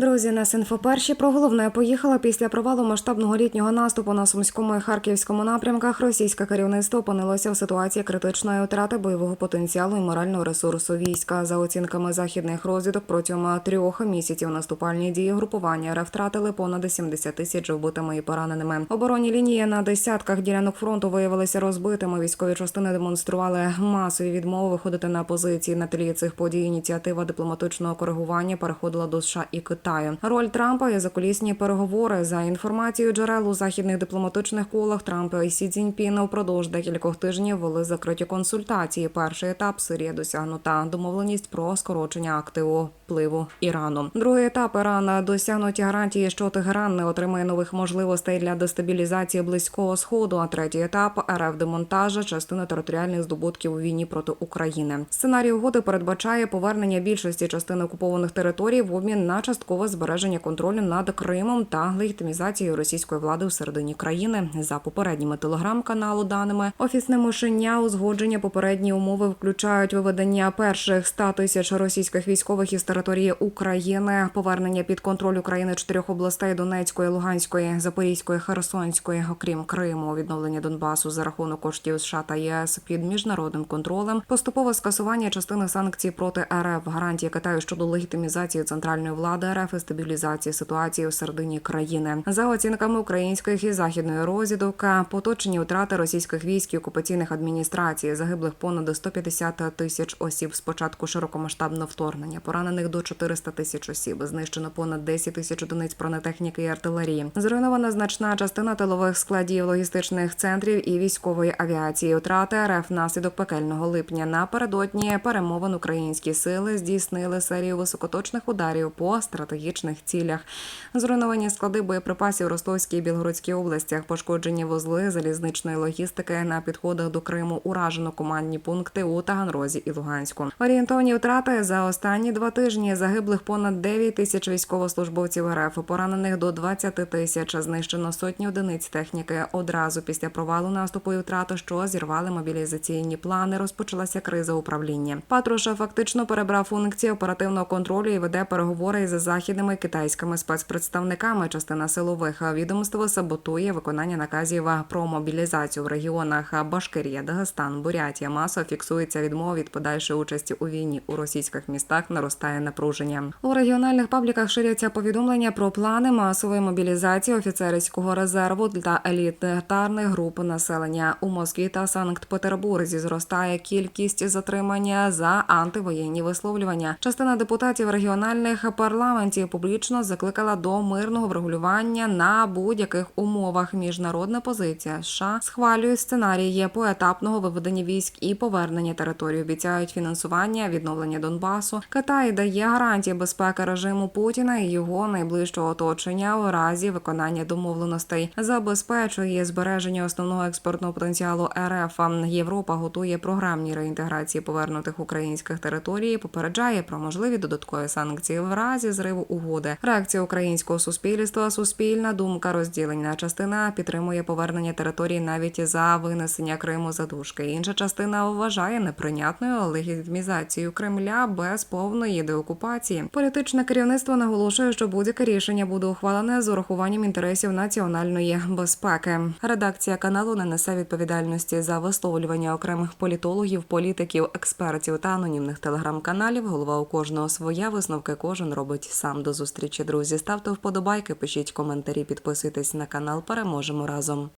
Друзі, нас інфоперші про головне поїхала після провалу масштабного літнього наступу на сумському і харківському напрямках. Російське керівництво опинилося в ситуації критичної втрати бойового потенціалу і морального ресурсу війська. За оцінками західних розвідок, протягом трьох місяців наступальні дії групування РФ втратили понад 70 тисяч вбитими і пораненими. Оборонні лінії на десятках ділянок фронту виявилися розбитими. Військові частини демонстрували масові відмови виходити на позиції. На тлі цих подій ініціатива дипломатичного коригування переходила до США і Китаю. Роль Трампа і закулісні переговори. За інформацією джерел у західних дипломатичних колах Трампа і Сі Цзіньпіна впродовж декількох тижнів вели закриті консультації. Перший етап Сирія досягнута. Домовленість про скорочення активу впливу Ірану. Другий етап Ірана досягнуті гарантії, що Тегеран не отримає нових можливостей для дестабілізації близького сходу. А третій етап РФ демонтажа частини територіальних здобутків у війні проти України. Сценарій угоди передбачає повернення більшості частин окупованих територій в обмін на часткове збереження контролю над Кримом та легітимізацію російської влади у середині країни. За попередніми телеграм-каналу даними офісне мишення узгодження попередні умови включають виведення перших 100 тисяч російських військових із території України, повернення під контроль України чотирьох областей Донецької, Луганської, Запорізької, Херсонської, окрім Криму, відновлення Донбасу за рахунок коштів США та ЄС під міжнародним контролем, поступове скасування частини санкцій проти РФ, гарантії Китаю щодо легітимізації центральної влади РФ і стабілізації ситуації у середині країни. За оцінками українських і західної розвідок, поточені втрати російських військ і окупаційних адміністрацій загиблих понад 150 тисяч осіб з початку широкомасштабного вторгнення, поранених до 400 тисяч осіб, знищено понад 10 тисяч одиниць бронетехніки і артилерії. Зруйнована значна частина тилових складів логістичних центрів і військової авіації. Втрати РФ внаслідок пекельного липня напередодні перемовин українські сили здійснили серію високоточних ударів по стратегічних цілях. Зруйновані склади боєприпасів Ростовській і Білгородській областях, пошкоджені вузли залізничної логістики на підходах до Криму, уражено командні пункти у Таганрозі і Луганську. Орієнтовні втрати за останні два тижні загиблих понад 9 тисяч військовослужбовців РФ, поранених до 20 тисяч, знищено сотні одиниць техніки. Одразу після провалу наступу і втрати, що зірвали мобілізаційні плани, розпочалася криза управління. Патруша фактично перебрав функції оперативного контролю і веде переговори із західними китайськими спецпредставниками. Частина силових відомств саботує виконання наказів про мобілізацію в регіонах Башкирія, Дагестан, Бурятія. Масово фіксується відмова від подальшої участі у війні у російських містах. Наростає напруження. У регіональних пабліках ширяться повідомлення про плани масової мобілізації офіцерського резерву та елітарних груп населення у Москві та Санкт-Петербурзі. Зростає кількість затримання за антивоєнні висловлювання. Частина депутатів регіональних парламентів публічно закликала до мирного врегулювання на будь-яких умовах. Міжнародна позиція США схвалює сценарії поетапного виведення військ і повернення території. Обіцяють фінансування, відновлення Донбасу. Китай дає гарантії безпеки режиму Путіна і його найближчого оточення у разі виконання домовленостей. Забезпечує збереження основного експортного потенціалу РФ. Європа готує програмні реінтеграції повернутих українських територій. Попереджає про можливі додаткові санкції в разі зриву угоди. Реакція українського суспільства, суспільна думка розділення. Частина підтримує повернення території навіть за винесення Криму за дужки. Інша частина вважає неприйнятною легітимізацію Кремля без повної деокупації. Політичне керівництво наголошує, що будь-яке рішення буде ухвалене з урахуванням інтересів національної безпеки. Редакція каналу не несе відповідальності за висловлювання окремих політологів, політиків, експертів та анонімних телеграм-каналів. Голова у кожного своя висновки кожен робить сам. До зустрічі, друзі. Ставте вподобайки, пишіть коментарі, підписуйтесь на канал. Переможемо разом.